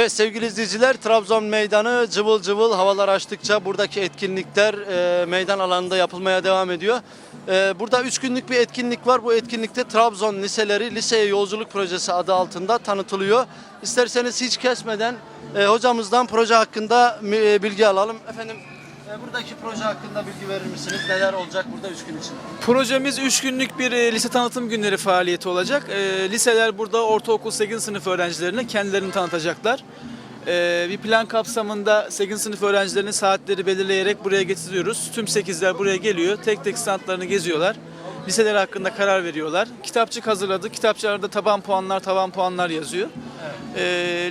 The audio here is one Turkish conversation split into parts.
Evet sevgili izleyiciler Trabzon Meydanı cıvıl cıvıl havalar açtıkça buradaki etkinlikler e, meydan alanında yapılmaya devam ediyor. E, burada 3 günlük bir etkinlik var. Bu etkinlikte Trabzon liseleri liseye yolculuk projesi adı altında tanıtılıyor. İsterseniz hiç kesmeden e, hocamızdan proje hakkında e, bilgi alalım. Efendim buradaki proje hakkında bilgi verir misiniz? Neler olacak burada 3 gün için? Projemiz 3 günlük bir e, lise tanıtım günleri faaliyeti olacak. E, liseler burada ortaokul 8. sınıf öğrencilerine kendilerini tanıtacaklar. E, bir plan kapsamında 8. sınıf öğrencilerinin saatleri belirleyerek buraya getiriyoruz. Tüm 8'ler buraya geliyor. Tek tek standlarını geziyorlar. Liseler hakkında karar veriyorlar. Kitapçık hazırladık. Kitapçılarda taban puanlar, tavan puanlar yazıyor. E,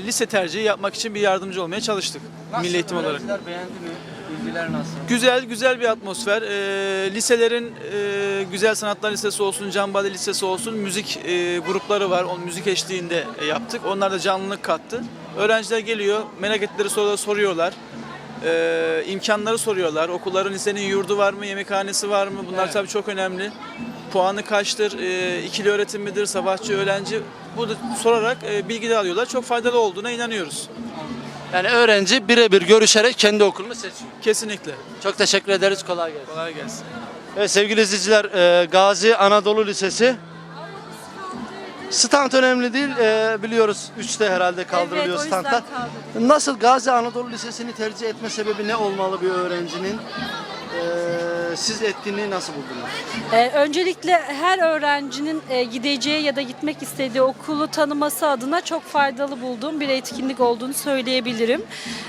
lise tercihi yapmak için bir yardımcı olmaya çalıştık. Milli eğitim olarak. Öğrenciler beğendi mi? Bilgiler nasıl? Güzel güzel bir atmosfer. Ee, liselerin e, Güzel Sanatlar Lisesi olsun, Canbade Lisesi olsun müzik e, grupları var. On müzik eşliğinde e, yaptık. Onlar da canlılık kattı. Öğrenciler geliyor, merak ettikleri soruları soruyorlar. Ee, imkanları soruyorlar. Okulların lisenin yurdu var mı, yemekhanesi var mı? Bunlar Evet. tabii çok önemli. Puanı kaçtır, e, ikili öğretim midir, sabahçı öğrenci? Bunu sorarak e, bilgi de alıyorlar. Çok faydalı olduğuna inanıyoruz. Yani öğrenci birebir görüşerek kendi okulunu seçiyor. Kesinlikle. Çok teşekkür ederiz. Kolay gelsin. Kolay gelsin. Evet sevgili izleyiciler e, Gazi Anadolu Lisesi. Stand önemli değil e, biliyoruz 3'te herhalde kaldırılıyor Evet, o yüzden. Nasıl Gazi Anadolu Lisesi'ni tercih etme sebebi ne olmalı bir öğrencinin? E, siz etkinliği nasıl buldunuz? Ee, öncelikle her öğrencinin e, gideceği ya da gitmek istediği okulu tanıması adına çok faydalı bulduğum bir etkinlik olduğunu söyleyebilirim.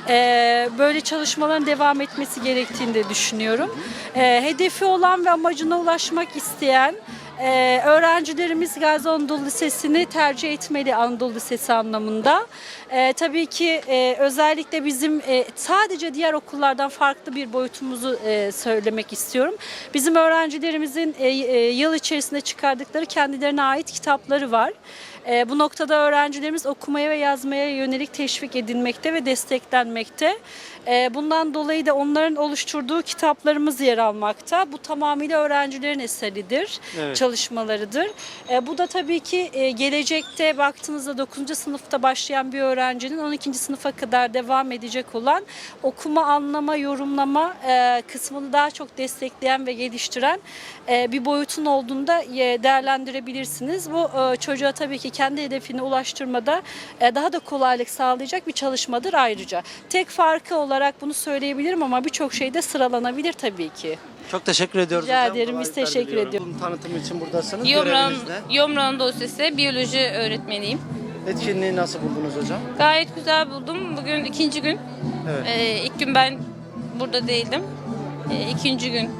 Ee, böyle çalışmaların devam etmesi gerektiğini de düşünüyorum. Ee, hedefi olan ve amacına ulaşmak isteyen Ee, öğrencilerimiz Gazi Anadolu Lisesi'ni tercih etmeli Anadolu Lisesi anlamında. Ee, tabii ki e, özellikle bizim e, sadece diğer okullardan farklı bir boyutumuzu e, söylemek istiyorum. Bizim öğrencilerimizin e, e, yıl içerisinde çıkardıkları kendilerine ait kitapları var. E, bu noktada öğrencilerimiz okumaya ve yazmaya yönelik teşvik edilmekte ve desteklenmekte. E, bundan dolayı da onların oluşturduğu kitaplarımız yer almakta. Bu tamamıyla öğrencilerin eseridir, Evet. çalışmalarıdır. E, bu da tabii ki e, gelecekte baktığınızda 9. sınıfta başlayan bir öğrencinin 12. sınıfa kadar devam edecek olan okuma, anlama, yorumlama e, kısmını daha çok destekleyen ve geliştiren e, bir boyutun olduğunu da değerlendirebilirsiniz. Bu çocuğa tabii ki kendi hedefine ulaştırmada daha da kolaylık sağlayacak bir çalışmadır ayrıca. Tek farkı olarak bunu söyleyebilirim ama birçok şey de sıralanabilir tabii ki. Çok teşekkür ediyoruz Rica hocam. ederim, biz Kolaylıklar teşekkür diliyorum. ediyorum. Bunun tanıtımı için buradasınız. Yomran, Göreviniz ne? Yomran Dosyası biyoloji öğretmeniyim. Etkinliği nasıl buldunuz hocam? Gayet güzel buldum. Bugün ikinci gün. Evet. Ee, ilk gün ben burada değildim. Ee, ikinci gün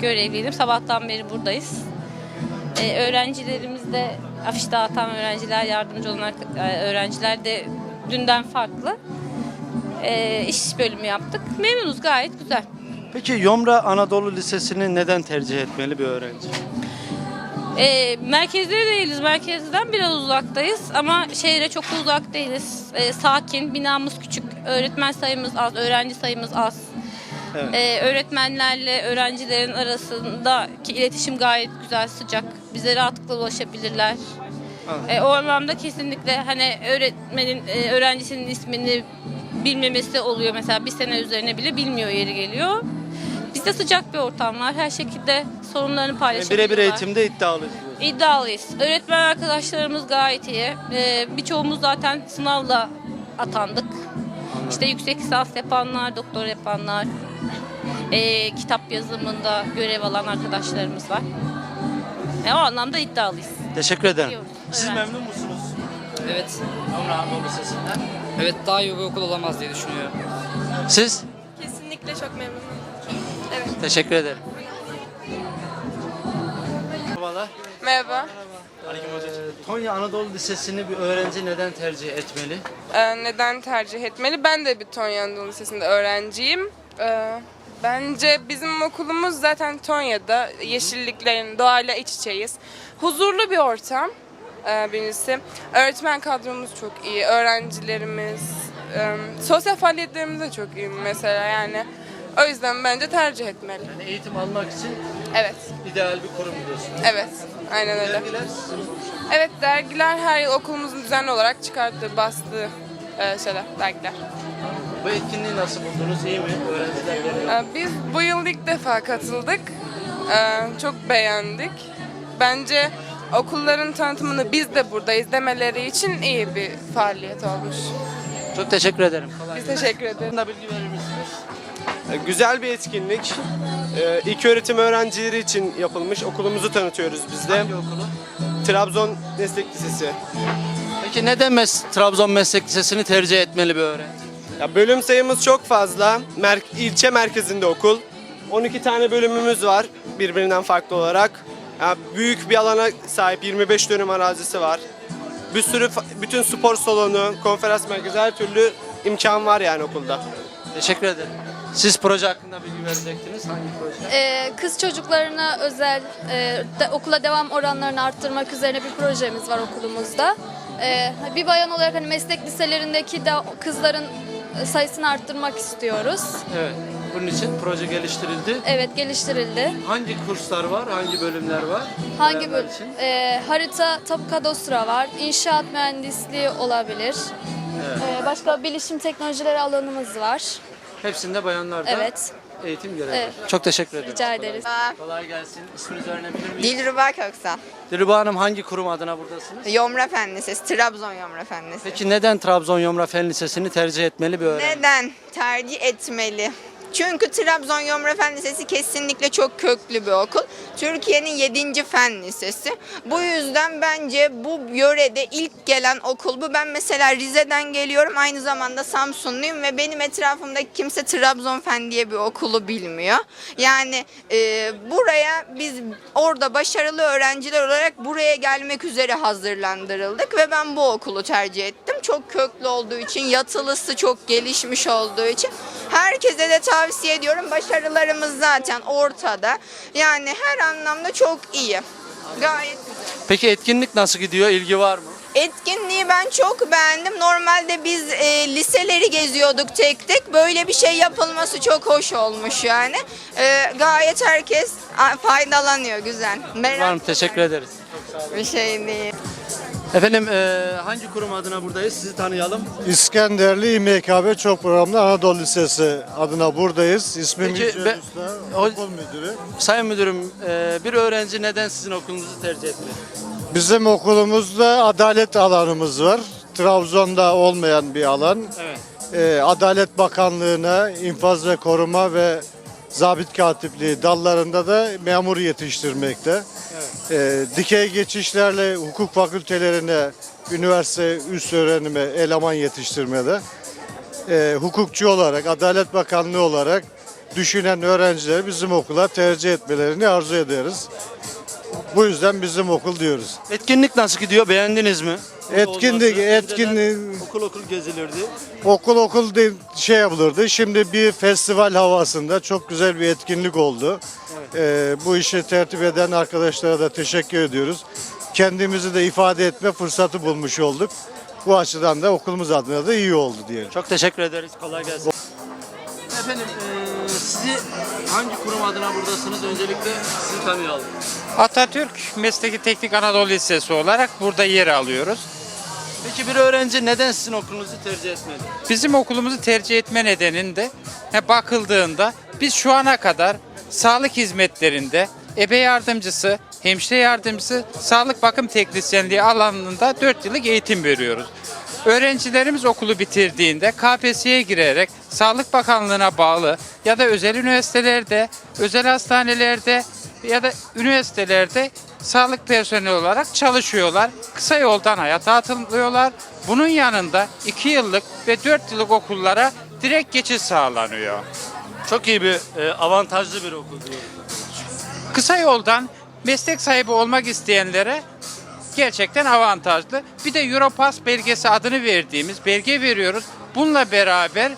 görevliydim. Sabahtan beri buradayız. Ee, öğrencilerimiz de afiş dağıtan öğrenciler, yardımcı olan e, öğrenciler de dünden farklı. Ee, iş bölümü yaptık. Memnunuz gayet güzel. Peki Yomra Anadolu Lisesi'ni neden tercih etmeli bir öğrenci? E, merkezde değiliz. Merkezden biraz uzaktayız ama şehre çok da uzak değiliz. E, sakin, binamız küçük, öğretmen sayımız az, öğrenci sayımız az. Evet. E, öğretmenlerle öğrencilerin arasındaki iletişim gayet güzel, sıcak. Bize rahatlıkla ulaşabilirler. E, o anlamda kesinlikle hani öğretmenin, e, öğrencisinin ismini bilmemesi oluyor. Mesela bir sene üzerine bile bilmiyor yeri geliyor. Bizde sıcak bir ortam var. Her şekilde sorunlarını paylaşabiliyorlar. birebir eğitimde iddialı diyorsunuz. İddialıyız. Öğretmen arkadaşlarımız gayet iyi. Ee, birçoğumuz zaten sınavla atandık. İşte yüksek lisans yapanlar, doktor yapanlar, ee, kitap yazımında görev alan arkadaşlarımız var. E, o anlamda iddialıyız. Teşekkür ederim. Diyoruz. Siz Evet. memnun musunuz? Evet. Yomra Anadolu Lisesi'nden. Evet daha iyi bir okul olamaz diye düşünüyorum. Siz? Kesinlikle çok memnunum. Teşekkür ederim. Merhabalar. Merhaba. Ee, Tonya Anadolu Lisesi'ni bir öğrenci neden tercih etmeli? Ee, neden tercih etmeli? Ben de bir Tonya Anadolu Lisesi'nde öğrenciyim. Ee, bence bizim okulumuz zaten Tonya'da. Yeşilliklerin, doğayla iç içeyiz. Huzurlu bir ortam birincisi. Öğretmen kadromuz çok iyi. Öğrencilerimiz, e, sosyal faaliyetlerimiz de çok iyi mesela yani. O yüzden bence tercih etmeli. Yani eğitim almak için Evet, ideal bir kurum diyorsunuz. evet. Aynen öyle. Dergiler Evet dergiler her yıl okulumuzun düzenli olarak çıkarttığı, bastığı e, şeyler, dergiler. Bu etkinliği nasıl buldunuz? İyi mi? Öğrenciler geliyor. Biz bu yıl ilk defa katıldık. Çok beğendik. Bence okulların tanıtımını biz de burada izlemeleri için iyi bir faaliyet olmuş. Çok teşekkür ederim. Kolay Biz teşekkür ederiz. Da bilgi verir misiniz? E, Güzel bir etkinlik. Ee, İlk öğretim öğrencileri için yapılmış. Okulumuzu tanıtıyoruz biz de. Hangi okulu? Trabzon Meslek Lisesi. Peki neden mes Trabzon Meslek Lisesi'ni tercih etmeli bir öğrenci? Ya bölüm sayımız çok fazla. Mer ilçe merkezinde okul. 12 tane bölümümüz var birbirinden farklı olarak. Ya büyük bir alana sahip 25 dönüm arazisi var. Bir sürü bütün spor salonu, konferans merkezi her türlü imkan var yani okulda. Teşekkür ederim. Siz proje hakkında bilgi verecektiniz. Hangi proje? Ee, kız çocuklarına özel e, de- okula devam oranlarını arttırmak üzerine bir projemiz var okulumuzda. Ee, bir bayan olarak hani meslek liselerindeki de kızların sayısını arttırmak istiyoruz. Evet. Bunun için proje geliştirildi. Evet geliştirildi. Hangi kurslar var? Hangi bölümler var? Hangi bölüm? için? Ee, harita, tapu kadastro var. İnşaat mühendisliği olabilir. Ee, başka bilişim teknolojileri alanımız var. Hepsinde bayanlar da Evet. eğitim görevi. Evet. Çok teşekkür ederim. Rica ederiz. Kolay gelsin. İsminizi öğrenebilir miyim? Dilruba Köksal. Dilruba Hanım hangi kurum adına buradasınız? Yomra Fen Lisesi, Trabzon Yomra Fen Lisesi. Peki neden Trabzon Yomra Fen Lisesi'ni tercih etmeli bir öğrenci? Neden tercih etmeli? Çünkü Trabzon Yomra Fen Lisesi kesinlikle çok köklü bir okul. Türkiye'nin 7. fen lisesi. Bu yüzden bence bu yörede ilk gelen okul bu. Ben mesela Rize'den geliyorum. Aynı zamanda Samsunluyum ve benim etrafımdaki kimse Trabzon Fen diye bir okulu bilmiyor. Yani e, buraya biz orada başarılı öğrenciler olarak buraya gelmek üzere hazırlandırıldık ve ben bu okulu tercih ettim. Çok köklü olduğu için, yatılısı çok gelişmiş olduğu için herkese de tavsiye ediyorum. Başarılarımız zaten ortada. Yani her anlamda çok iyi. Gayet güzel. Peki etkinlik nasıl gidiyor? İlgi var mı? Etkinliği ben çok beğendim. Normalde biz e, liseleri geziyorduk tek tek. Böyle bir şey yapılması çok hoş olmuş yani. E, gayet herkes a, faydalanıyor. Güzel. Merak Var mı? Teşekkür ederiz. Bir şey değil. Efendim eee, hangi kurum adına buradayız? Sizi tanıyalım. İskenderli İMKB Çok Programlı Anadolu Lisesi adına buradayız. İsmim Peki, Yücel Usta, o- okul müdürü. Sayın Müdürüm, eee, bir öğrenci neden sizin okulunuzu tercih etmeli? Bizim okulumuzda adalet alanımız var. Trabzon'da olmayan bir alan. Evet. Ee, adalet Bakanlığı'na infaz ve koruma ve zabit katipliği dallarında da memur yetiştirmekte. Ee, dikey geçişlerle hukuk fakültelerine, üniversite üst öğrenime eleman yetiştirmede. Ee, hukukçu olarak, Adalet Bakanlığı olarak düşünen öğrencileri bizim okula tercih etmelerini arzu ederiz. Bu yüzden bizim okul diyoruz. Etkinlik nasıl gidiyor? Beğendiniz mi? Etkinlik- etkinlik- önceden Okul okul gezilirdi. Okul okul de şey yapılırdı. Şimdi bir festival havasında çok güzel bir etkinlik oldu. Ee, bu işi tertip eden arkadaşlara da teşekkür ediyoruz. Kendimizi de ifade etme fırsatı bulmuş olduk. Bu açıdan da okulumuz adına da iyi oldu diyelim. Çok teşekkür ederiz. Kolay gelsin. Efendim, eee, sizi hangi kurum adına buradasınız? Öncelikle sizi tanıyalım. Atatürk Mesleki Teknik Anadolu Lisesi olarak burada yer alıyoruz. Peki bir öğrenci neden sizin okulunuzu tercih etmeli? Bizim okulumuzu tercih etme nedeninde bakıldığında biz şu ana kadar sağlık hizmetlerinde ebe yardımcısı, hemşire yardımcısı, sağlık bakım teknisyenliği alanında 4 yıllık eğitim veriyoruz. Öğrencilerimiz okulu bitirdiğinde KPSS'ye girerek Sağlık Bakanlığı'na bağlı ya da özel üniversitelerde, özel hastanelerde ya da üniversitelerde sağlık personeli olarak çalışıyorlar. Kısa yoldan hayata atılıyorlar. Bunun yanında 2 yıllık ve 4 yıllık okullara direkt geçiş sağlanıyor. Çok iyi bir, eee, avantajlı bir okul diyorum. Kısa yoldan meslek sahibi olmak isteyenlere gerçekten avantajlı. Bir de Europass belgesi adını verdiğimiz belge veriyoruz. Bununla beraber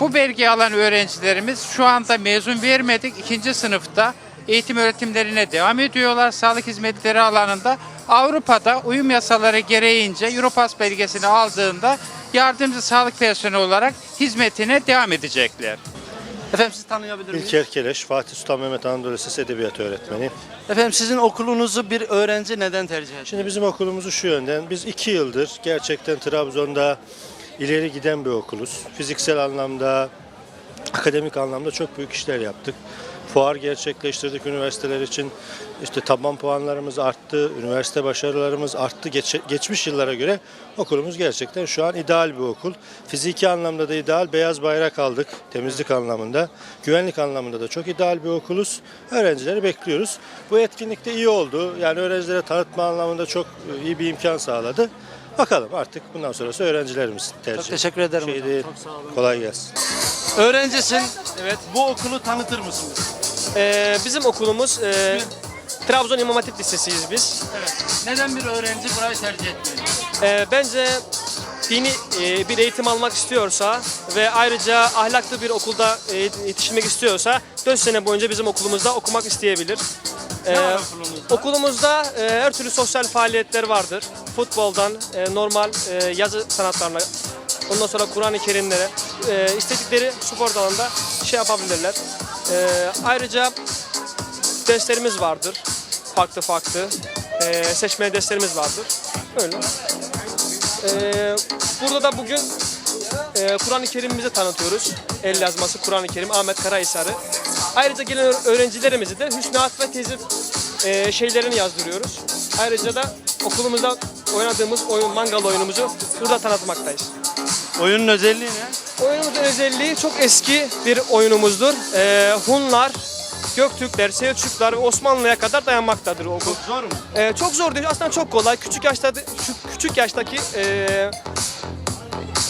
bu belgeyi alan öğrencilerimiz şu anda mezun vermedik. ikinci sınıfta eğitim öğretimlerine devam ediyorlar sağlık hizmetleri alanında. Avrupa'da uyum yasaları gereğince Europass belgesini aldığında yardımcı sağlık personeli olarak hizmetine devam edecekler. Efendim sizi tanıyabilir miyim? İlker Keleş, Fatih Sultan Mehmet Anadolu Lisesi Edebiyat Öğretmeniyim. Efendim sizin okulunuzu bir öğrenci neden tercih etmeli? Şimdi bizim okulumuzu şu yönden, biz iki yıldır gerçekten Trabzon'da ileri giden bir okuluz. Fiziksel anlamda, akademik anlamda çok büyük işler yaptık. Fuar gerçekleştirdik üniversiteler için. İşte taban puanlarımız arttı, üniversite başarılarımız arttı. Geç- geçmiş yıllara göre okulumuz gerçekten şu an ideal bir okul. Fiziki anlamda da ideal, beyaz bayrak aldık temizlik anlamında. Güvenlik anlamında da çok ideal bir okuluz. Öğrencileri bekliyoruz. Bu etkinlik de iyi oldu. Yani öğrencilere tanıtma anlamında çok iyi bir imkan sağladı. Bakalım artık bundan sonrası öğrencilerimiz tercih. Çok teşekkür ederim Şey hocam. değil. Çok sağ olun. Kolay gelsin. Öğrencisin. Evet. Bu okulu tanıtır mısınız? Ee, bizim okulumuz e, Trabzon İmam Hatip Lisesi'yiz biz. Neden bir öğrenci burayı tercih etmeli? Ee, bence dini e, bir eğitim almak istiyorsa ve ayrıca ahlaklı bir okulda e, yetişmek istiyorsa 4 sene boyunca bizim okulumuzda okumak isteyebilir. Ee, var okulunuzda? okulumuzda e, her türlü sosyal faaliyetler vardır. Futboldan e, normal e, yazı sanatlarına, ondan sonra Kur'an-ı Kerimlere, e, istedikleri spor dalında şey yapabilirler. E, ayrıca derslerimiz vardır. Farklı farklı. E, seçmeli derslerimiz vardır. Öyle. E, burada da bugün e, Kur'an-ı Kerim'imizi tanıtıyoruz. El yazması Kur'an-ı Kerim Ahmet Karahisar'ı. Ayrıca gelen öğ- öğrencilerimizi de Hüsnü ve Tezif e, şeylerini yazdırıyoruz. Ayrıca da okulumuzda oynadığımız oyun, mangal oyunumuzu burada tanıtmaktayız. Oyunun özelliği ne? Oyunumuzun özelliği çok eski bir oyunumuzdur. Ee, Hunlar, Göktürkler, Selçuklar ve Osmanlı'ya kadar dayanmaktadır o okul. Zor mu? Ee, çok zor değil, aslında çok kolay. Küçük yaşta küçük yaştaki e,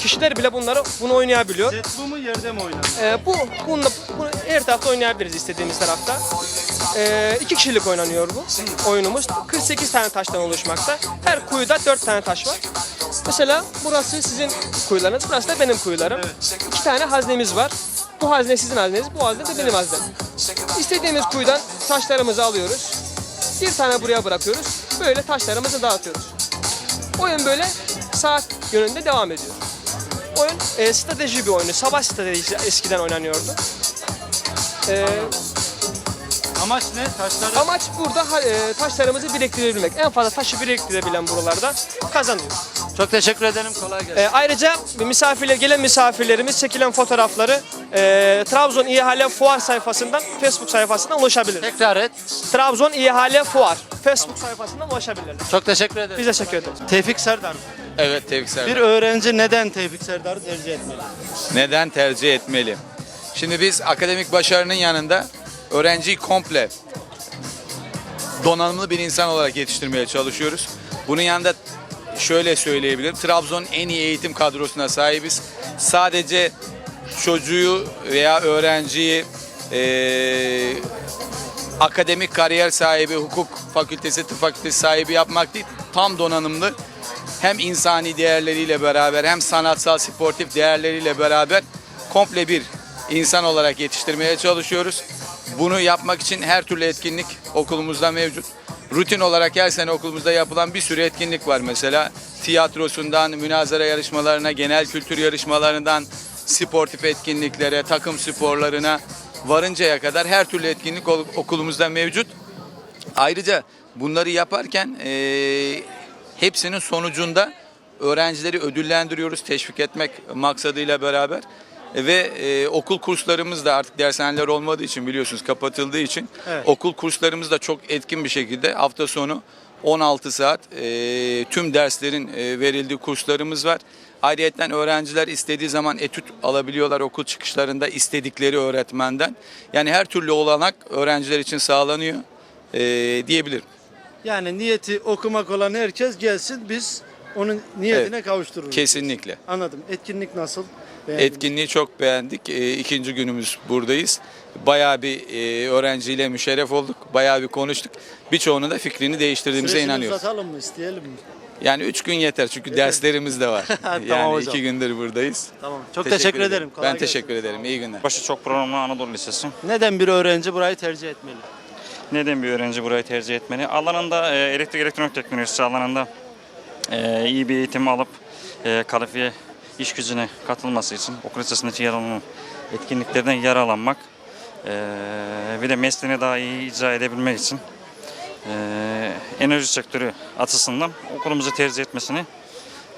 kişiler bile bunları bunu oynayabiliyor. Set bu mu yerde mi oynar? Ee, bu bununla, bunu her tarafta oynayabiliriz istediğimiz tarafta. Ee, iki kişilik oynanıyor bu oyunumuz. 48 tane taştan oluşmakta. Her kuyuda 4 tane taş var. Mesela burası sizin kuyularınız, burası da benim kuyularım. İki tane haznemiz var. Bu hazne sizin hazneniz, bu hazne de benim haznem. İstediğimiz kuyudan taşlarımızı alıyoruz. Bir tane buraya bırakıyoruz. Böyle taşlarımızı dağıtıyoruz. Oyun böyle saat yönünde devam ediyor. Oyun e, strateji bir oyunu. Savaş stratejisi eskiden oynanıyordu. E, Amaç ne? Taşları amaç burada e, taşlarımızı biriktirebilmek. En fazla taşı biriktirebilen buralarda kazanıyor. Çok teşekkür ederim. Kolay gelsin. E, ayrıca misafirler gelen misafirlerimiz çekilen fotoğrafları e, Trabzon İhale Fuar sayfasından Facebook sayfasından ulaşabilir. Tekrar et. Trabzon İhale Fuar Facebook sayfasından ulaşabilirler. Çok teşekkür ederim. Biz teşekkür ederiz. Tevfik Serdar. Evet Tevfik Serdar. Bir öğrenci neden Tevfik Serdar'ı tercih etmeli? Neden tercih etmeli? Şimdi biz akademik başarının yanında öğrenciyi komple donanımlı bir insan olarak yetiştirmeye çalışıyoruz. Bunun yanında şöyle söyleyebilirim. Trabzon'un en iyi eğitim kadrosuna sahibiz. Sadece çocuğu veya öğrenciyi eee, akademik kariyer sahibi, hukuk fakültesi, tıp fakültesi sahibi yapmak değil, tam donanımlı hem insani değerleriyle beraber hem sanatsal, sportif değerleriyle beraber komple bir insan olarak yetiştirmeye çalışıyoruz. Bunu yapmak için her türlü etkinlik okulumuzda mevcut. Rutin olarak her sene okulumuzda yapılan bir sürü etkinlik var mesela. Tiyatrosundan, münazara yarışmalarına, genel kültür yarışmalarından, sportif etkinliklere, takım sporlarına varıncaya kadar her türlü etkinlik okulumuzda mevcut. Ayrıca bunları yaparken eee, hepsinin sonucunda öğrencileri ödüllendiriyoruz teşvik etmek maksadıyla beraber. Ve eee, okul kurslarımız da artık dershaneler olmadığı için biliyorsunuz kapatıldığı için Evet. okul kurslarımız da çok etkin bir şekilde hafta sonu 16 saat eee, tüm derslerin eee, verildiği kurslarımız var. Ayrıyeten öğrenciler istediği zaman etüt alabiliyorlar okul çıkışlarında istedikleri öğretmenden. Yani her türlü olanak öğrenciler için sağlanıyor eee, diyebilirim. Yani niyeti okumak olan herkes gelsin biz onun niyetine kavuştururuz. Kesinlikle. Anladım. Etkinlik nasıl? Beğendiniz? Etkinliği çok beğendik. Eee, ikinci günümüz buradayız. Bayağı bir eee, öğrenciyle müşerref olduk. Bayağı bir konuştuk. Birçoğunun da fikrini değiştirdiğimize Süresini inanıyoruz. uzatalım mı? isteyelim mi? Yani üç gün yeter çünkü derslerimiz de var. Tamam yani hocam. iki gündür buradayız. Tamam. Çok teşekkür, ederim. Kolay ben gelsin. teşekkür ederim. İyi günler. Başı çok programlı Anadolu Lisesi. Neden bir öğrenci burayı tercih etmeli? Neden bir öğrenci burayı tercih etmeli? Alanında e, elektrik elektronik teknolojisi alanında e, iyi bir eğitim alıp e, kalifiye iş gücüne katılması için okul lisesindeki yer alan etkinliklerden yararlanmak e, bir de mesleğini daha iyi icra edebilmek için e, enerji sektörü açısından okulumuzu tercih etmesini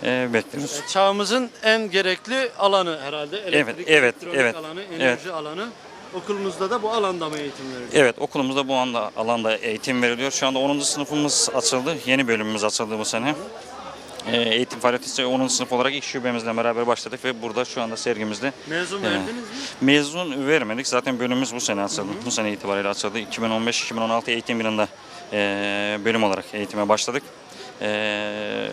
e, bekliyoruz. Çağımızın en gerekli alanı herhalde. Elektrik, evet, elektronik evet, alanı, evet. enerji alanı. Okulumuzda da bu alanda mı eğitim veriliyor? Evet okulumuzda bu anda alanda eğitim veriliyor. Şu anda 10. sınıfımız açıldı. Yeni bölümümüz açıldı bu sene. Ee, eğitim faaliyeti 10. sınıf olarak ilk şubemizle beraber başladık ve burada şu anda sergimizde Mezun Ee, verdiniz mi? mezun vermedik. Zaten bölümümüz bu sene açıldı. Bu sene itibariyle açıldı. 2015-2016 eğitim yılında e, bölüm olarak eğitime başladık. E,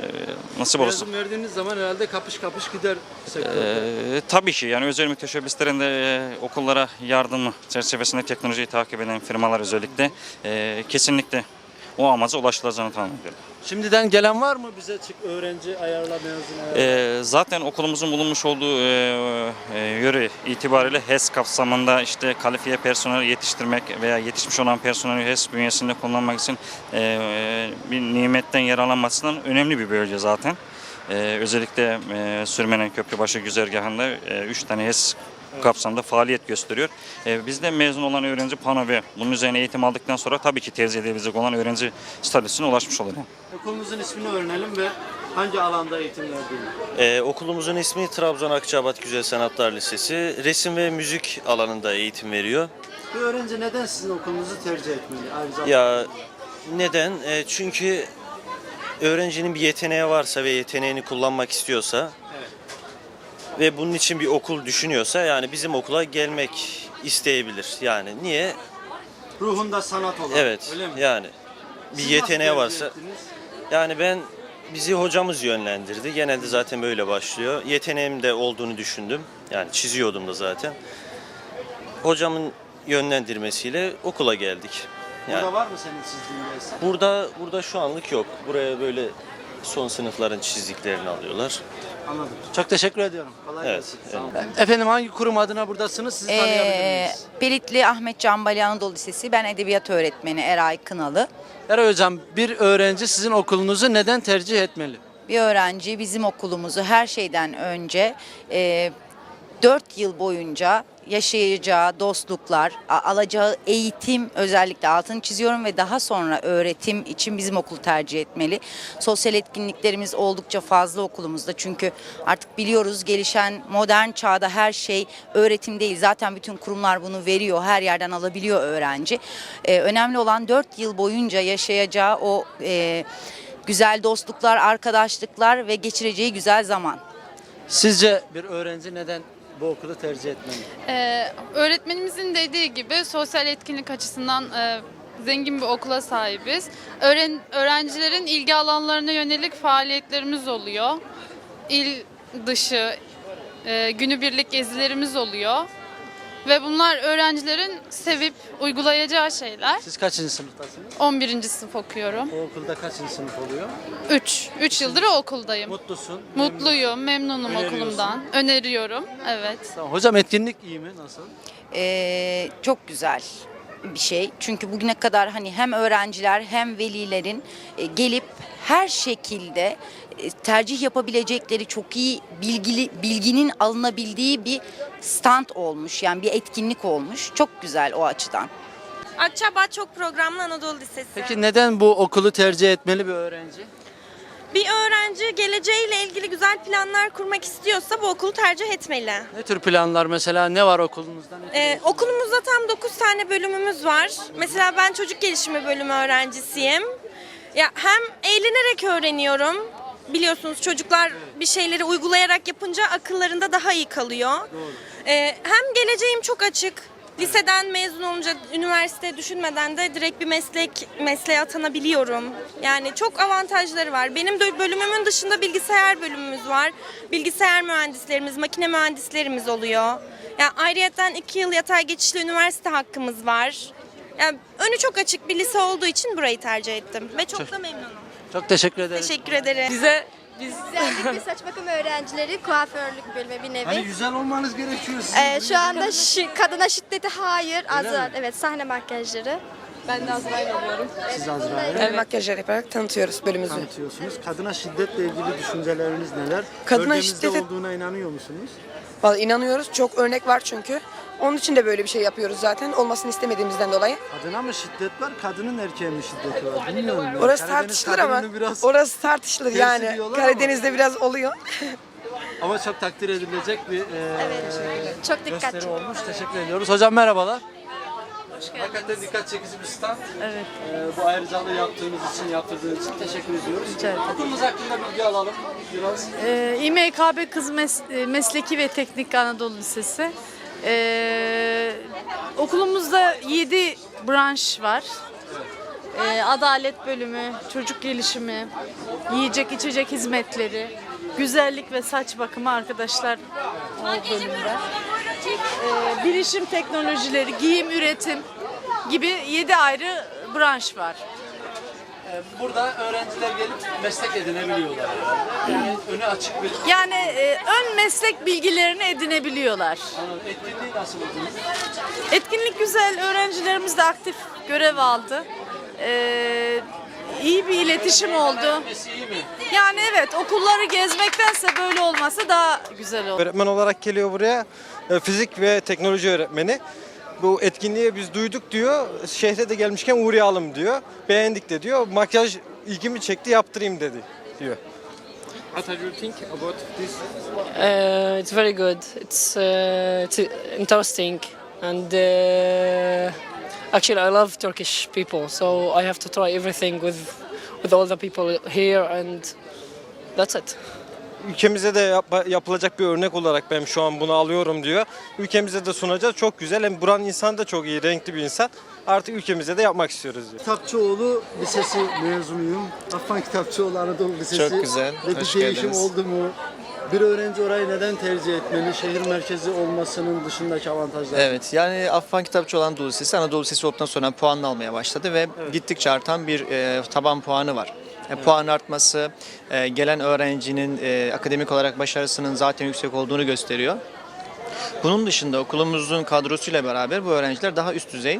nasip olursa. Mezun verdiğiniz zaman herhalde kapış kapış gider sektör. Ee, tabii ki yani özel müteşebbislerin de e, okullara yardımı çerçevesinde teknolojiyi takip eden firmalar özellikle e, kesinlikle o amaca ulaşılacağını tahmin ediyorum. Şimdiden gelen var mı bize çık öğrenci ayarla mezun ayarla? Ee, zaten okulumuzun bulunmuş olduğu e, e, yöre itibariyle HES kapsamında işte kalifiye personel yetiştirmek veya yetişmiş olan personeli HES bünyesinde kullanmak için e, e, bir nimetten yararlanmasından önemli bir bölge zaten. E, özellikle e, Sürmenen Köprübaşı güzergahında 3 tane HES kapsamında faaliyet gösteriyor. E, bizde mezun olan öğrenci pano ve bunun üzerine eğitim aldıktan sonra tabii ki tercih edebilecek olan öğrenci statüsüne ulaşmış oluyor. Okulumuzun ismini öğrenelim ve hangi alanda eğitim verdiğini. Ee, okulumuzun ismi Trabzon Akçabat Güzel Sanatlar Lisesi. Resim ve müzik alanında eğitim veriyor. Bir öğrenci neden sizin okulunuzu tercih etmeli? Aynı zamanda Ya neden? Ee, çünkü öğrencinin bir yeteneği varsa ve yeteneğini kullanmak istiyorsa ve bunun için bir okul düşünüyorsa yani bizim okula gelmek isteyebilir. Yani niye? ruhunda sanat olan. Evet. Öyle mi? Yani bir Siz yeteneği varsa ettiniz? yani ben bizi hocamız yönlendirdi. Genelde zaten böyle başlıyor. Yeteneğim de olduğunu düşündüm. Yani çiziyordum da zaten. Hocamın yönlendirmesiyle okula geldik. Yani Burada var mı senin çizdiğin resim? burada burada şu anlık yok. Buraya böyle son sınıfların çizdiklerini alıyorlar. Anladım. Çok teşekkür ediyorum. Kolay Evet, gelsin. Sağ olun. Efendim hangi kurum adına buradasınız? Sizi Ee, tanıyabilir miyiz? Belitli Ahmet Can Bali Anadolu Lisesi. Ben edebiyat öğretmeni Eray Kınalı. Eray Hocam bir öğrenci sizin okulunuzu neden tercih etmeli? Bir öğrenci bizim okulumuzu her şeyden önce e, 4 yıl boyunca yaşayacağı dostluklar, alacağı eğitim özellikle altını çiziyorum ve daha sonra öğretim için bizim okulu tercih etmeli. Sosyal etkinliklerimiz oldukça fazla okulumuzda çünkü artık biliyoruz gelişen modern çağda her şey öğretim değil. Zaten bütün kurumlar bunu veriyor, her yerden alabiliyor öğrenci. Ee, önemli olan 4 yıl boyunca yaşayacağı o e, güzel dostluklar, arkadaşlıklar ve geçireceği güzel zaman. Sizce bir öğrenci neden bu okulu tercih etmeli? Ee, öğretmenimizin dediği gibi sosyal etkinlik açısından e, zengin bir okula sahibiz. Öğren, öğrencilerin ilgi alanlarına yönelik faaliyetlerimiz oluyor. İl dışı e, günübirlik gezilerimiz oluyor. Ve bunlar öğrencilerin sevip uygulayacağı şeyler. Siz kaçıncı sınıftasınız? 11. sınıf okuyorum. O okulda kaçıncı sınıf oluyor? 3. 3 yıldır o okuldayım. Mutlusun. Mutluyum, memnunum Öneriyorsun. okulumdan. Öneriyorum. Evet. Tamam. Hocam etkinlik iyi mi? Nasıl? Ee, çok güzel bir şey. Çünkü bugüne kadar hani hem öğrenciler hem velilerin e, gelip her şekilde tercih yapabilecekleri çok iyi bilgili bilginin alınabildiği bir stand olmuş. Yani bir etkinlik olmuş. Çok güzel o açıdan. Akçabat Çok Programlı Anadolu Lisesi. Peki neden bu okulu tercih etmeli bir öğrenci? Bir öğrenci geleceğiyle ilgili güzel planlar kurmak istiyorsa bu okulu tercih etmeli. Ne tür planlar mesela? Ne var okulunuzda? Ne Ee, okulumuzda tam 9 tane bölümümüz var. Mesela ben çocuk gelişimi bölümü öğrencisiyim. Ya hem eğlenerek öğreniyorum. Biliyorsunuz çocuklar bir şeyleri uygulayarak yapınca akıllarında daha iyi kalıyor. Ee, hem geleceğim çok açık. Liseden mezun olunca üniversite düşünmeden de direkt bir meslek mesleğe atanabiliyorum. Yani çok avantajları var. Benim de bölümümün dışında bilgisayar bölümümüz var. Bilgisayar mühendislerimiz, makine mühendislerimiz oluyor. Yani ayrıyeten iki yıl yatay geçişli üniversite hakkımız var. Yani önü çok açık bir lise olduğu için burayı tercih ettim ve çok da memnunum. Çok teşekkür ederim. Teşekkür ederim. Bize biz Güzellik ve saç bakım öğrencileri kuaförlük bölümü bir nevi. Hani güzel olmanız gerekiyor. Sizin Ee, şu anda şi- kadına şiddeti hayır, azar. Evet, sahne makyajları. Ben de Azrail oluyorum. Siz Azrail. Evet. Makyajlar yaparak tanıtıyoruz bölümümüzü. Tanıtıyorsunuz. Kadına şiddetle ilgili düşünceleriniz neler? Kadına Bölgemizde şiddete- olduğuna inanıyor musunuz? Vallahi inanıyoruz. Çok örnek var çünkü. Onun için de böyle bir şey yapıyoruz zaten. Olmasını istemediğimizden dolayı. Kadına mı şiddet var, kadının erkeğe mi şiddet var? Bilmiyorum. ya. Orası Karadeniz tartışılır ama biraz orası tartışılır yani. diyorlar ama- Karadeniz'de biraz oluyor. ama çok takdir edilecek bir e, Çok dikkat gösteri olmuş. Teşekkür ediyoruz. Hocam merhabalar. Hakikaten dikkat çekici bir stand. Evet. Ee, bu ayrıcalığı yaptığınız için, yaptırdığınız için teşekkür ediyoruz. Rica ederim. Okulumuz hakkında bilgi alalım biraz. Ee, İMKB Kız Mes- e, Mesleki ve Teknik Anadolu Lisesi. Ee, okulumuzda 7 branş var. Ee, adalet bölümü, çocuk gelişimi, yiyecek içecek hizmetleri, güzellik ve saç bakımı arkadaşlar o bölümde. Ee, bilişim teknolojileri, giyim, üretim gibi 7 ayrı branş var. Ee, burada öğrenciler gelip meslek edinebiliyorlar. Yani önü açık bir Yani e, ön meslek bilgilerini edinebiliyorlar. Anladım. Etkinliği nasıl buldunuz? Etkinlik güzel, öğrencilerimiz de aktif görev aldı. Ee, iyi bir iletişim oldu. iyi mi? Yani evet okulları gezmektense böyle olması daha güzel oldu. Öğretmen olarak geliyor buraya. E, Fizik ve teknoloji öğretmeni. Bu etkinliği biz duyduk diyor. Şehre de gelmişken uğrayalım diyor. Beğendik de diyor. Makyaj ilgimi çekti yaptırayım dedi diyor. What do you think about this? Uh, it's very good. It's uh, it's interesting, and uh, actually, I love Turkish people. So I have to try everything with with all the people here, and that's it. Ülkemize de yap- yapılacak bir örnek olarak ben şu an bunu alıyorum diyor. Ülkemize de sunacağız. Çok güzel. Hem buranın insanı da çok iyi, renkli bir insan. Artık ülkemize de yapmak istiyoruz diyor. Kitapçıoğlu Lisesi mezunuyum. Affan Kitapçıoğlu Anadolu Lisesi. Çok güzel, Ve bir hoş değişim geldiniz. oldu mu? Bir öğrenci orayı neden tercih etmeli? Şehir merkezi olmasının dışındaki avantajlar. Evet yani Affan Kitapçı Anadolu Lisesi Anadolu Lisesi olduktan sonra puanını almaya başladı ve gittikçe artan bir e, taban puanı var. E, puan artması e, gelen öğrencinin e, akademik olarak başarısının zaten yüksek olduğunu gösteriyor. Bunun dışında okulumuzun kadrosuyla beraber bu öğrenciler daha üst düzey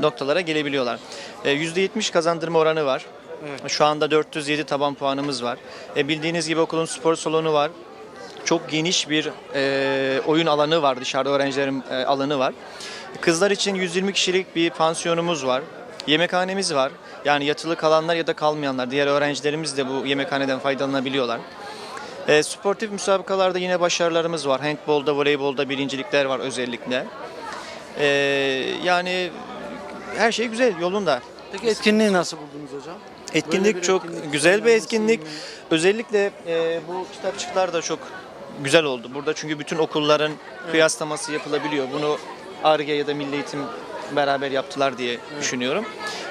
noktalara gelebiliyorlar. E, %70 kazandırma oranı var. Şu anda 407 taban puanımız var. E, bildiğiniz gibi okulun spor salonu var. Çok geniş bir e, oyun alanı var, dışarıda öğrencilerin e, alanı var. Kızlar için 120 kişilik bir pansiyonumuz var. Yemekhanemiz var. Yani yatılı kalanlar ya da kalmayanlar, diğer öğrencilerimiz de bu yemekhaneden faydalanabiliyorlar. E, sportif müsabakalarda yine başarılarımız var. Handbolda, voleybolda birincilikler var özellikle. E, yani her şey güzel, yolunda. Peki etkinliği nasıl buldunuz hocam? Etkinlik çok etkinlik güzel bir etkinlik. mi? Özellikle e, bu kitapçıklar da çok güzel oldu. Burada çünkü bütün okulların kıyaslaması yapılabiliyor. Bunu ARGE ya da Milli Eğitim beraber yaptılar diye düşünüyorum.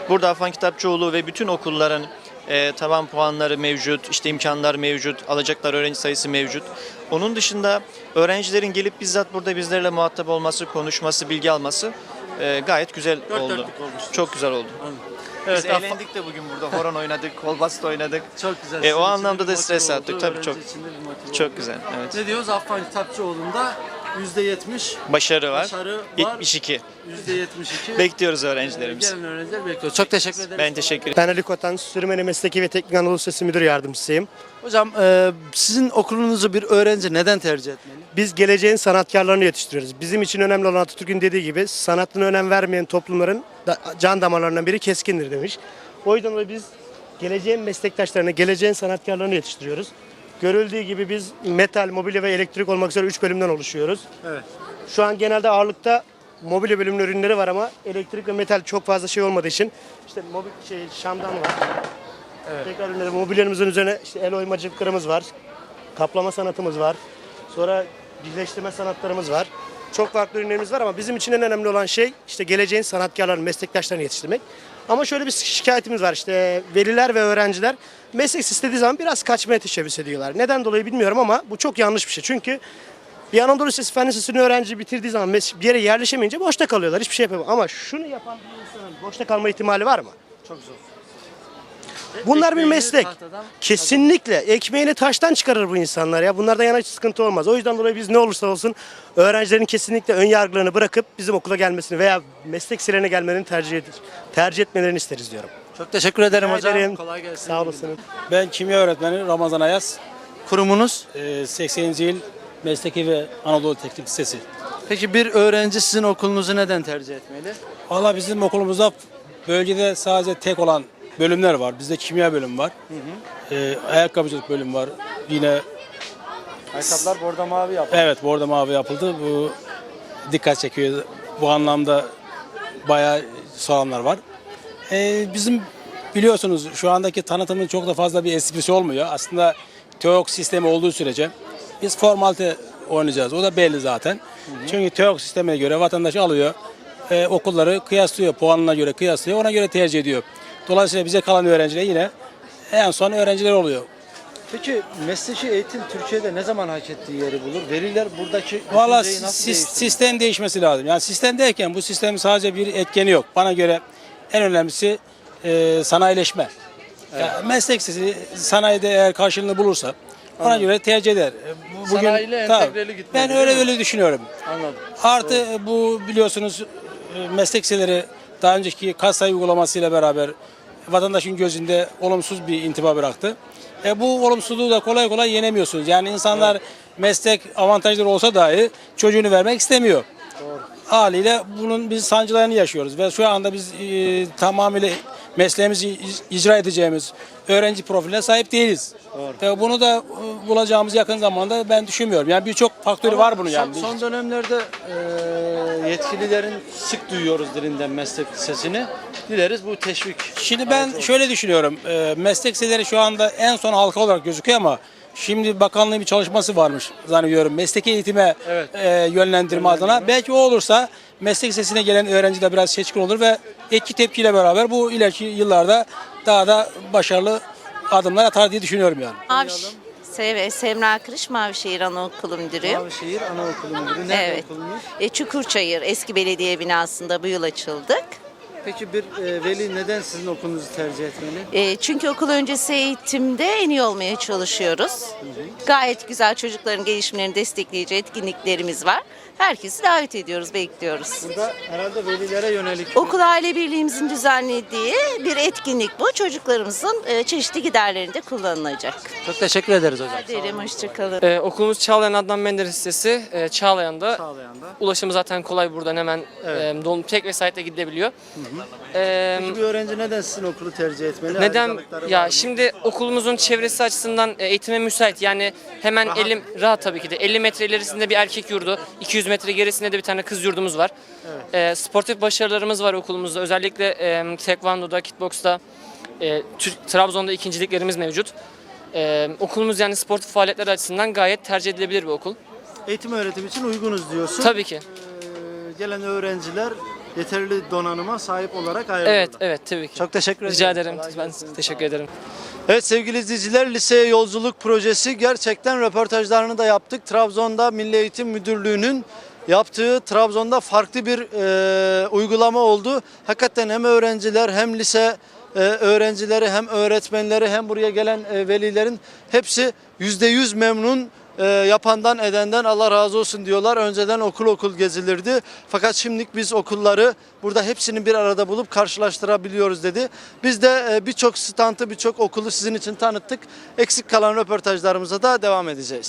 Burada Afan Kitapçıoğlu ve bütün okulların e, taban puanları mevcut, işte imkanlar mevcut, alacaklar öğrenci sayısı mevcut. Onun dışında öğrencilerin gelip bizzat burada bizlerle muhatap olması, konuşması, bilgi alması e, gayet güzel Dört oldu. Çok güzel oldu. Evet, Biz eğlendik de bugün burada. Horon oynadık, kolbast oynadık. Çok güzel. E, o anlamda da stres attık. Tabii çok çok güzel. Evet. Ne diyoruz? Affan Kitapçıoğlu'nda %70 Başarı var. Başarı var. 72. %72. Bekliyoruz öğrencilerimiz. Gelen öğrenciler bekliyoruz. Çok teşekkür ederim. Ben teşekkür ederim. Ben Ali Kotan, Sürmeni Mesleki ve Teknik Anadolu Lisesi Müdür Yardımcısıyım. Hocam e, sizin okulunuzu bir öğrenci neden tercih etmeli? Biz geleceğin sanatkarlarını yetiştiriyoruz. Bizim için önemli olan Atatürk'ün dediği gibi sanatına önem vermeyen toplumların da- can damarlarından biri keskindir demiş. O yüzden dolayı biz geleceğin meslektaşlarını, geleceğin sanatkarlarını yetiştiriyoruz. Görüldüğü gibi biz metal, mobilya ve elektrik olmak üzere 3 bölümden oluşuyoruz. Evet. Şu an genelde ağırlıkta mobilya bölümünün ürünleri var ama elektrik ve metal çok fazla şey olmadığı için işte mobil şey şamdan var. Tekrar ürünleri mobilyalarımızın üzerine işte el oymacılıklarımız var. Kaplama sanatımız var. Sonra birleştirme sanatlarımız var. Çok farklı ürünlerimiz var ama bizim için en önemli olan şey işte geleceğin sanatkarlarını, meslektaşlarını yetiştirmek. Ama şöyle bir şikayetimiz var işte veliler ve öğrenciler meslek istediği zaman biraz kaçmaya teşebbüs ediyorlar. Neden dolayı bilmiyorum ama bu çok yanlış bir şey. Çünkü bir Anadolu Lisesi Fen Lisesi'nin öğrenci bitirdiği zaman bir yere yerleşemeyince boşta kalıyorlar. Hiçbir şey yapamıyor. Ama şunu yapan bir insanın boşta kalma ihtimali var mı? Çok zor. Bunlar bir Ekmeğini meslek. tahtadan Kesinlikle. Ekmeğini taştan çıkarır bu insanlar ya. Bunlardan yana hiç sıkıntı olmaz. O yüzden dolayı biz ne olursa olsun öğrencilerin kesinlikle ön yargılarını bırakıp bizim okula gelmesini veya meslek liselerine gelmelerini tercih, ed- tercih etmelerini isteriz diyorum. Çok teşekkür ederim Rica hocam. ederim. Kolay gelsin. Sağ olasın. Ben kimya öğretmeni Ramazan Ayaz. Kurumunuz? Ee, 80. yıl Mesleki ve Anadolu Teknik Lisesi. Peki bir öğrenci sizin okulunuzu neden tercih etmeli? Valla bizim okulumuzda bölgede sadece tek olan bölümler var. Bizde kimya bölümü var. Ee, ayakkabıcılık bölümü var. Yine Ayakkabılar bordo mavi yapıyor. evet bordo mavi yapıldı. Bu dikkat çekiyor. Bu anlamda bayağı soranlar var. Ee, bizim biliyorsunuz şu andaki tanıtımın çok da fazla bir esprisi olmuyor. Aslında TEOK sistemi olduğu sürece biz formalite oynayacağız. O da belli zaten. Çünkü TEOK sistemine göre vatandaş alıyor, e, okulları kıyaslıyor, puanına göre kıyaslıyor, ona göre tercih ediyor. Dolayısıyla bize kalan öğrenciler yine en son öğrenciler oluyor. Peki mesleki eğitim Türkiye'de ne zaman hak ettiği yeri bulur? Veriler buradaki Valla sis- sistem değişmesi lazım. Yani sistem derken bu sistemin sadece bir etkeni yok. Bana göre en önemlisi e, sanayileşme. Yani meslek lisesi sanayide eğer karşılığını bulursa ona Anladım. göre tercih eder. E, bu- Sanayiyle Tabii. entegreli gitmeli, Ben öyle öyle düşünüyorum. Anladım. Artı bu biliyorsunuz e, meslek liseleri daha önceki kasa uygulamasıyla beraber vatandaşın gözünde olumsuz bir intiba bıraktı. E, bu olumsuzluğu da kolay kolay yenemiyorsunuz. Yani insanlar meslek avantajları olsa dahi çocuğunu vermek istemiyor. Haliyle bunun biz sancılarını yaşıyoruz ve şu anda biz e, tamamıyla mesleğimizi ic- icra edeceğimiz öğrenci profiline sahip değiliz. E, bunu da e, bulacağımız yakın zamanda ben düşünmüyorum. Yani birçok faktörü var bunun yani. Son, son dönemlerde e, yetkililerin sık duyuyoruz dilinden meslek lisesini. Dileriz bu teşvik. Şimdi ben şöyle düşünüyorum. E, meslek liseleri şu anda en son halka olarak gözüküyor ama şimdi bakanlığın bir çalışması varmış zannediyorum. Mesleki eğitime e, yönlendirme adına. Belki o olursa meslek lisesine gelen öğrenci de biraz seçkin olur ve etki tepkiyle beraber bu ileriki yıllarda daha da başarılı adımlar atar diye düşünüyorum yani. Maviş, Sev, Semra Kırış Mavişehir Anaokulu Müdürüyüm. Mavişehir Anaokulu Müdürü. Nerede Evet. okulunuz? E, Çukurçayır eski belediye binasında bu yıl açıldık. Peki bir e, veli neden sizin okulunuzu tercih etmeli? E, çünkü okul öncesi eğitimde en iyi olmaya çalışıyoruz. Gayet güzel çocukların gelişimlerini destekleyici etkinliklerimiz var. Herkesi davet ediyoruz, bekliyoruz. Burada herhalde velilere yönelik. Okul Aile Birliğimizin düzenlediği bir etkinlik bu. Çocuklarımızın e, çeşitli giderlerinde kullanılacak. Çok teşekkür ederiz hocam. Ederim, hoşçakalın. Ee, okulumuz Çağlayan Adnan Menderes Lisesi. Ee, Çağlayan'da. Çağlayan'da. Ulaşımı zaten kolay buradan hemen Evet. e, dolum tek vesayetle gidilebiliyor. Ee, Peki bir öğrenci neden sizin okulu tercih etmeli? Neden? Ayrıcalıkları var Ya mı? şimdi okulumuzun çevresi açısından e, eğitime müsait. Yani hemen 50 rahat tabii ki de 50 metre ilerisinde bir erkek yurdu, 200 metre gerisinde de bir tane kız yurdumuz var. E, sportif başarılarımız var okulumuzda. Özellikle e, tekvandoda, kickboksta, e, Türk- Trabzon'da ikinciliklerimiz mevcut. E, okulumuz yani sportif faaliyetler açısından gayet tercih edilebilir bir okul. Eğitim öğretim için uygunuz diyorsun. Tabii ki. Ee, gelen öğrenciler yeterli donanıma sahip olarak ayrılırlar. Evet, evet tabii ki. Çok teşekkür Rica ederim. ederim. Kolay Ben teşekkür ederim. Evet sevgili izleyiciler liseye yolculuk projesi gerçekten röportajlarını da yaptık. Trabzon'da Milli Eğitim Müdürlüğü'nün yaptığı Trabzon'da farklı bir e, uygulama oldu. Hakikaten hem öğrenciler hem lise e, öğrencileri hem öğretmenleri hem buraya gelen e, velilerin hepsi %100 memnun e, yapandan edenden Allah razı olsun diyorlar. Önceden okul okul gezilirdi. Fakat şimdilik biz okulları burada hepsini bir arada bulup karşılaştırabiliyoruz dedi. Biz de e, birçok standı birçok okulu sizin için tanıttık. Eksik kalan röportajlarımıza da devam edeceğiz.